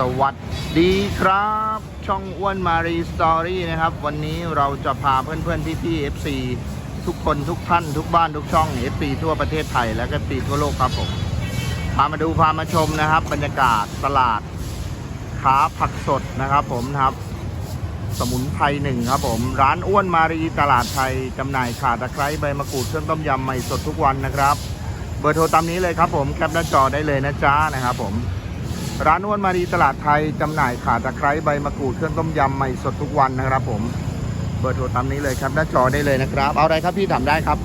สวัสดีครับ ช่องอ้วนมารีสตอรี่นะครับ วันนี้เราจะพาเพื่อนๆพี่ๆ FC ทุกคนทุกท่านทุกบ้านทุกช่อง FC ทั่วประเทศไทยและก็ FC ทั่วโลกครับผม พามาดูพามาชมนะครับ บรรยากาศตลาดค้าผักสดนะครับผมนะครับ สมุนไพรหนึ่งครับผม ร้านอ้วนมารีตลาดไทยจำหน่ายข่าตะไคร้ใบมะกรูดเครื่องต้มยำใหม่สดทุกวันนะครับ เบอร์โทรตามนี้เลยครับผมแคปหน้าจอได้เลยนะจ๊ะนะครับผม ร้านอ้วนมารีตลาดไทยจำหน่ายข่าตะไคร้ใบมะกรูดเครื่องต้มยำใหม่สดทุกวันนะครับผมเบอร์โทรตามนี้เลยครับหน้าจอได้เลยนะครับ เอาอะไรครับพี่ถามได้ครับ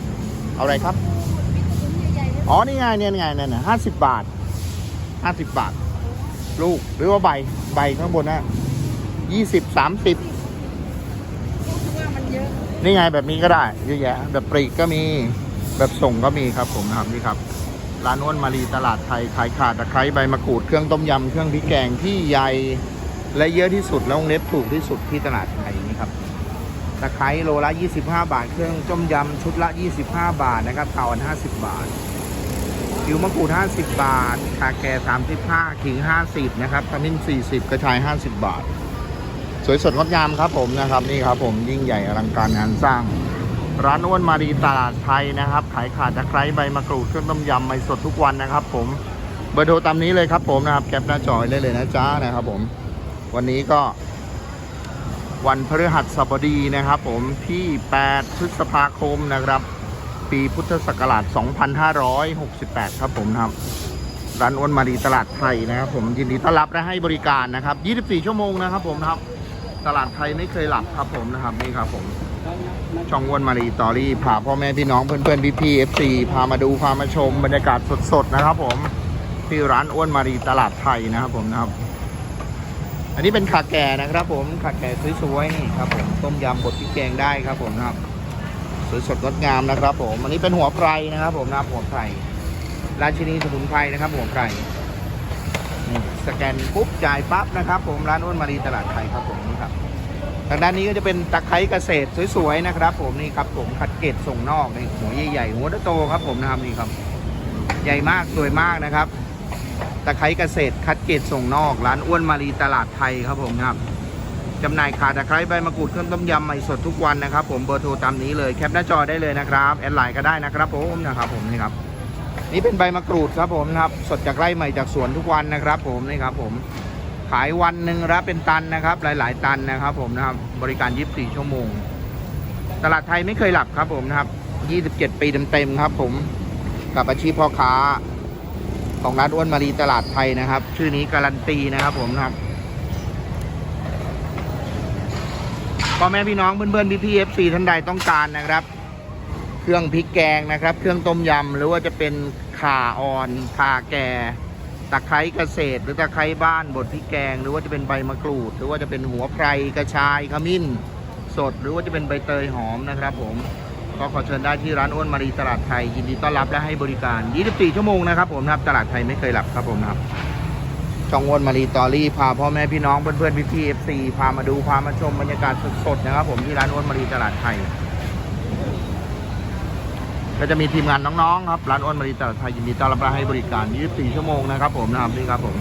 เอาอะไรครับ อ๋อนี่ไงเนี่ยไงเนี่ยห้าสิบบาทห้าสิบบาท ลูกหรือว่าใบใบข้างบนนะยี่สิบสามสิบว่ามันเยอะนี่ไงแบบนี้ก็ได้เยอะแยะแบบปลีกก็มีแบบส่งก็มีครับผมนะครับนี่ครับ ร้านอ้วนมารีตลาดไทยขายขาดตะไคร้ใบมะกรูดเครื่องต้มยำเครื่องพริกแกงที่ใหญ่และเยอะที่สุดแล้วงเล็บถูกที่สุดที่ตลาดไทยนี่ครับตะไคร้โลละ 25 บาท เครื่องต้มยำชุดละ 25 บาทนะครับเตาอัน50 บาทผิวมะกรูด 50 บาทคาแก่35ขิง 50 นะครับขมิ้น 40 กระชาย 50 บาท สวยสดงดงามครับผมนะครับนี่ครับผมยิ่งใหญ่อลังการงานสร้าง ร้านอ้วนมารีตลาดไทยนะครับ ขายขาดตะไคร้ใบมะกรูดเครื่องต้มยำใหม่สดทุกวันนะครับ ผมเบอร์โทรตามนี้เลยครับ ผมนะครับแคปหน้าจอยได้เลยนะจ๊ะนะครับ ผม วันนี้ก็ วันพฤหัสบดีนะครับ ผมที่ 8 พฤษภาคมนะครับ ปีพุทธศักราช 2568 ครับผมนะครับร้านอ้วนมารีตลาดไทยนะครับ ผมยินดีต้อนรับและให้บริการนะครับ 24 ชั่วโมงนะครับ ผมนะครับ ตลาดไทยไม่เคยหลับครับผมนะครับนี่ครับผม ช่องอ้วนมารีตอรี่พาพ่อแม่พี่น้องเพื่อนๆพี่ๆเอฟซีพามาดูพามาชมบรรยากาศสดๆนะครับผมที่ร้านอ้วนมารีตลาดไทยนะครับผมนะครับ อันนี้เป็นขาแก่นะครับผมขาแก่สวยๆนี่ครับผมต้มยำบดพริกแกงได้ครับผมนะครับสวยสดงดงามนะครับ ผมอันนี้เป็นหัวไพรนะครับ ผมนะครับหัวไพรราชินีสมุนไพรนะครับ หัวไพรสแกนปุ๊บจ่ายปั๊บนะครับ ผมร้านอ้วนมารีตลาดไทยครับผมนี่ครับ ทางด้านนี้ก็จะเป็นตะไคร้เกษตรสวยๆนะครับ ผมนี่ครับผมคัดเกตส่งนอกนี่หัวใหญ่ๆหัวโตครับผมนะครับนี่ครับ ใหญ่มากสวยมากนะครับ ตะไคร้เกษตรคัดเกตส่งนอก ร้านอ้วนมารีตลาดไทยครับผมนะครับจำหน่ายขาตะไคร้ใบมะกรูดเครื่องต้มยำใหม่สดทุกวันนะครับ ผมเบอร์โทรตามนี้เลยแคปหน้าจอได้เลยนะครับแอดไลน์ก็ได้นะครับผมนะครับผมนี่ครับ นี่เป็นใบมะกรูดครับผมนะครับสดจากไร่ใหม่จากสวนทุกวันนะครับ ผมนี่ครับผม ขายวันหนึ่งรับเป็นตันนะครับ หลาย ๆ ตันนะครับ ผมนะครับ บริการ 24 ชั่วโมง ตลาดไทยไม่เคยหลับครับ ผมนะครับ 27 ปีเต็มๆครับ ผมกับอาชีพพ่อค้าของร้านอ้วนมารีตลาดไทยนะครับ ชื่อนี้การันตีนะครับ ผมนะครับพ่อแม่พี่น้องเพื่อนๆพี่ๆ FC ท่านใดต้องการนะครับ เครื่องพริกแกงนะครับ เครื่องต้มยำหรือว่าจะเป็นข่าอ่อนข่าแก่ ตะไคร้เกษตร หรือตะไคร้บ้านบดพริกแกง หรือว่าจะเป็นใบมะกรูด หรือว่าจะเป็นหัวไพรกระชายขมิ้น สด หรือว่าจะเป็นใบเตยหอมนะครับ ผมก็ขอเชิญได้ที่ร้านอ้วนมารีตลาดไทย ยินดีต้อนรับและให้บริการ 24 ชั่วโมงนะครับผมนะครับตลาดไทยไม่เคยหลับครับผมนะครับช่องอ้วนมารีตอรี่พาพ่อแม่พี่น้องเพื่อนๆพี่ๆเอฟซีพามาดูพามาชมบรรยากาศสดๆนะครับ ผมที่ร้านอ้วนมารีตลาดไทย ก็จะมีทีมงานน้องๆครับ ร้านอ้นมารีตลาดไทยยินดีต้อนรับให้บริการ 24 ชั่วโมงนะครับผมนะครับนี่ครับผม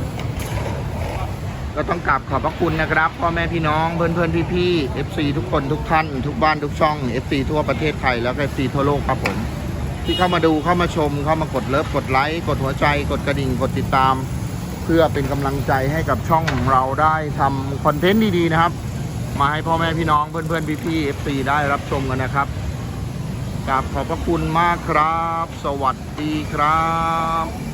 ก็ต้องกราบขอบพระคุณนะครับพ่อแม่พี่น้องเพื่อนๆพี่ๆ FC ทุกคนทุกท่าน ทุกบ้านทุกช่อง FC ทั่วประเทศไทยแล้วก็ FC ทั่วโลกครับผม ที่เข้ามาดูเข้ามาชม เข้ามากดเลิฟกดไลค์กดหัวใจกดกระดิ่งกดติดตาม เพื่อเป็นกำลังใจให้กับช่องของเราได้ทำคอนเทนต์ดีๆนะครับ มาให้พ่อแม่พี่น้องเพื่อนๆพี่ๆ FC ได้รับชมกันนะครับ กราบขอบพระคุณมากครับ สวัสดีครับ